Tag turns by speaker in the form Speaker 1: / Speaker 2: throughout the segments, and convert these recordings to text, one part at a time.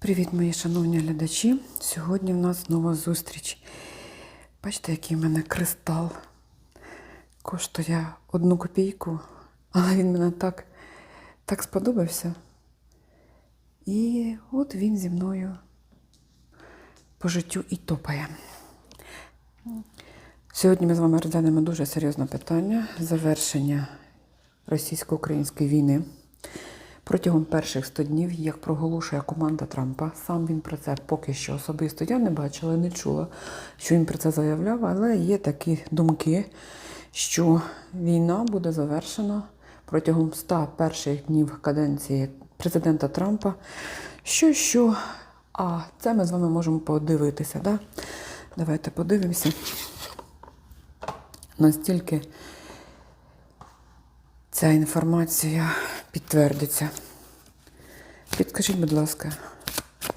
Speaker 1: Привіт, мої шановні глядачі. Сьогодні в нас нова зустріч. Бачите, який в мене кристал. Коштує одну копійку, але він мене так, так сподобався. І от він зі мною по життю і топає. Сьогодні ми з вами розглянемо дуже серйозне питання завершення російсько-української війни. Протягом перших 100 днів, як проголошує команда Трампа, сам він про це поки що особисто я не бачила, не чула, що він про це заявляв, але є такі думки, що війна буде завершена протягом 100 перших днів каденції президента Трампа. Що, що, а це ми з вами можемо подивитися. Да? Давайте подивимося. Настільки ця інформація підтвердиться. Підкажіть, будь ласка,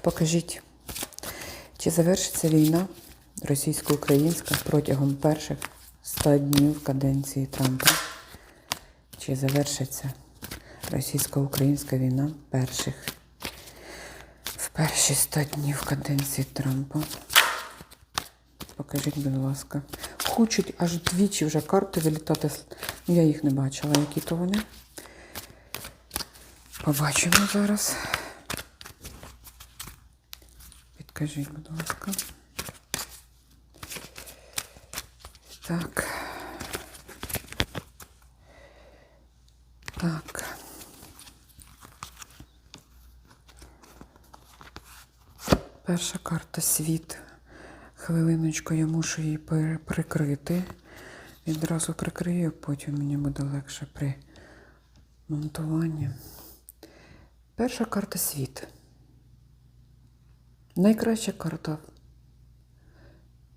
Speaker 1: покажіть, чи завершиться війна російсько-українська протягом перших 100 днів каденції Трампа? Чи завершиться російсько-українська війна перших в перші 100 днів каденції Трампа? Покажіть, будь ласка. Хочуть аж двічі вже карти вилітати. Я їх не бачила, які то вони. Побачимо зараз. Підкажіть, будь ласка. Так. Так. Перша карта світ. Хвилиночку, я мушу її прикрити. Відразу прикрию, потім мені буде легше при монтуванні. Перша карта світ. Найкраща карта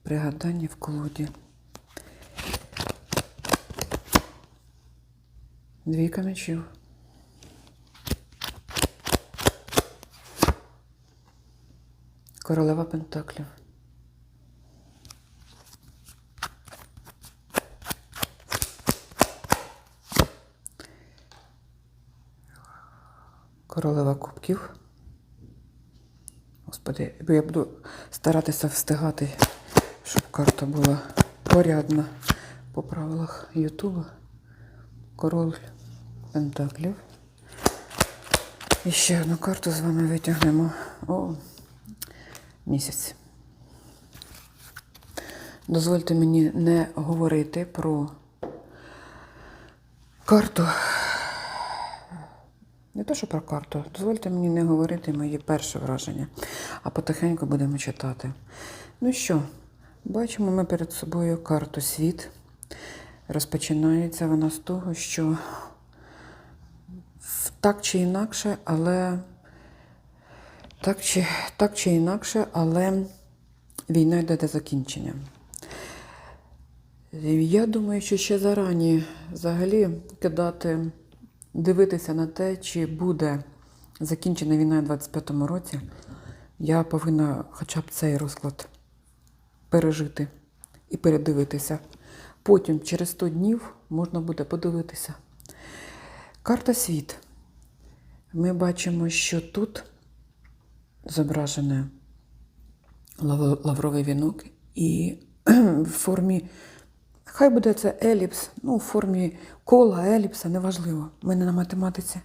Speaker 1: пригадання в колоді. Двійка мечів. Королева Пентаклів. Королева кубків. Господи, я буду старатися встигати, щоб карта була порядна по правилах Ютуба. Король Пентаклів. І ще одну карту з вами витягнемо. О, місяць. Дозвольте мені не говорити про карту. Не то, що про карту. Дозвольте мені не говорити мої перші враження, а потихеньку будемо читати. Ну що, бачимо ми перед собою карту світ. Розпочинається вона з того, що так чи інакше, але так чи, так чи інакше, але війна йде до закінчення. Я думаю, що ще зарані взагалі кидати, дивитися на те, чи буде закінчена війна у 25-му році, я повинна хоча б цей розклад пережити і передивитися. Потім, через 100 днів, можна буде подивитися. Карта світ. Ми бачимо, що тут зображене лавровий вінок і в формі, хай буде це еліпс, ну, в формі кола, еліпса, неважливо. Ми не на математиці.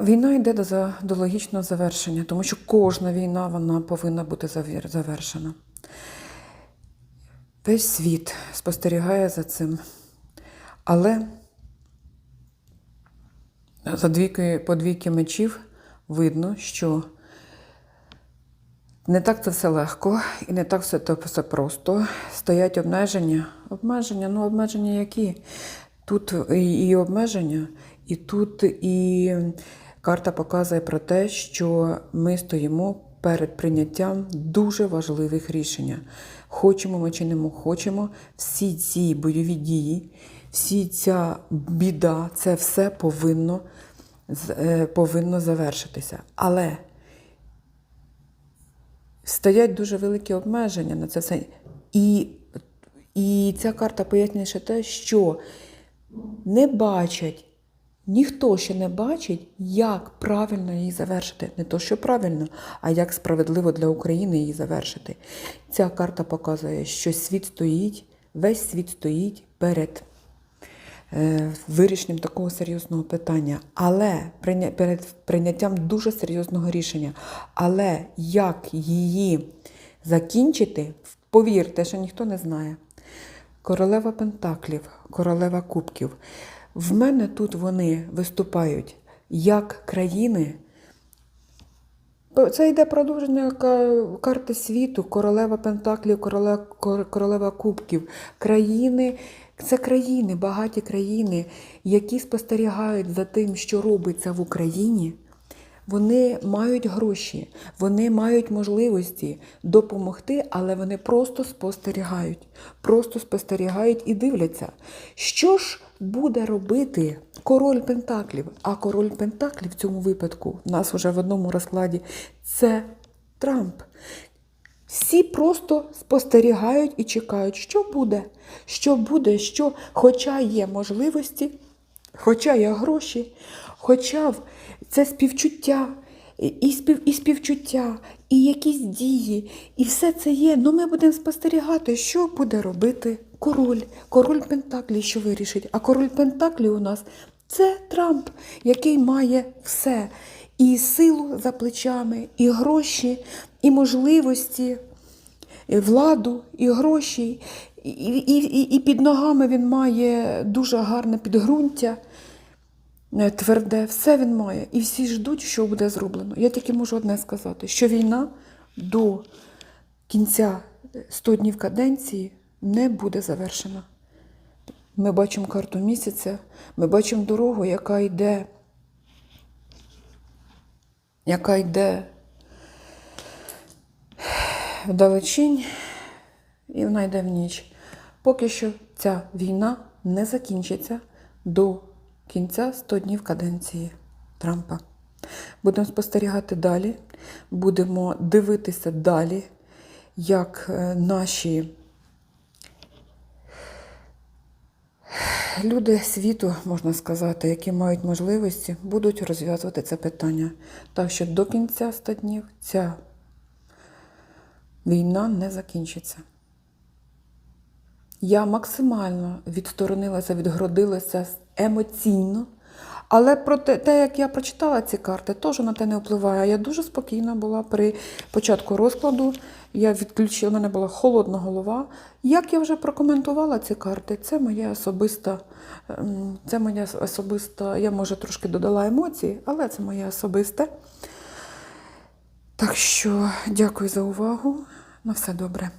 Speaker 1: Війна йде до, до логічного завершення, тому що кожна війна вона повинна бути завершена. Весь світ спостерігає за цим. Але за двійки, по двійки мечів видно, що не так це все легко і не так все, все просто. Стоять обмеження. Обмеження, ну обмеження які? Тут і, обмеження, і тут і карта показує про те, що ми стоїмо перед прийняттям дуже важливих рішень. Хочемо ми чи не хочемо, всі ці бойові дії, всі ця біда, це все повинно, е, повинно завершитися. Але стоять дуже великі обмеження на це все. І, і ця карта пояснює ще те, що не бачать ніхто ще не бачить, як правильно її завершити. Не то, що правильно, а як справедливо для України її завершити. Ця карта показує, що світ стоїть, весь світ стоїть перед вирішенням такого серйозного питання, але перед прийняттям дуже серйозного рішення. Але як її закінчити, повірте, що ніхто не знає. Королева Пентаклів, королева Кубків. В мене тут вони виступають як країни. Це йде продовження ка- карти світу, королева Пентаклів, королева, кор- королева Кубків. Країни, це країни, багаті країни, які спостерігають за тим, що робиться в Україні. Вони мають гроші, вони мають можливості допомогти, але вони просто спостерігають. Просто спостерігають і дивляться, що ж буде робити король Пентаклів. А король Пентаклів в цьому випадку, в нас вже в одному розкладі, це Трамп. Всі просто спостерігають і чекають, що буде, що буде, що, хоча є можливості, хоча є гроші, хоча це співчуття, і- спів, і співчуття, і якісь дії, і все це є. Ну ми будемо спостерігати, що буде робити король. Король Пентаклі, що вирішить. А король Пентаклі у нас це Трамп, який має все. І силу за плечами, і гроші, і можливості, і владу, і гроші, і, і, і, під ногами він має дуже гарне підґрунтя, тверде, все він має. І всі ждуть, що буде зроблено. Я тільки можу одне сказати, що війна до кінця 100 днів каденції не буде завершена. Ми бачимо карту місяця, ми бачимо дорогу, яка йде, яка йде вдалечінь, і вона йде в ніч. Поки що ця війна не закінчиться до кінця 100 днів каденції Трампа. Будемо спостерігати далі, будемо дивитися далі, як е, наші люди світу, можна сказати, які мають можливості, будуть розв'язувати це питання. Так що до кінця 100 днів ця війна не закінчиться. Я максимально відсторонилася, відгородилася емоційно. Але про те, як я прочитала ці карти, теж на те не впливає. Я дуже спокійна була при початку розкладу. Я відключила, у мене була холодна голова. Як я вже прокоментувала ці карти, це моя особиста, ем, це моя особиста, я може трошки додала емоції, але це моє особисте. Так що дякую за увагу. На все добре.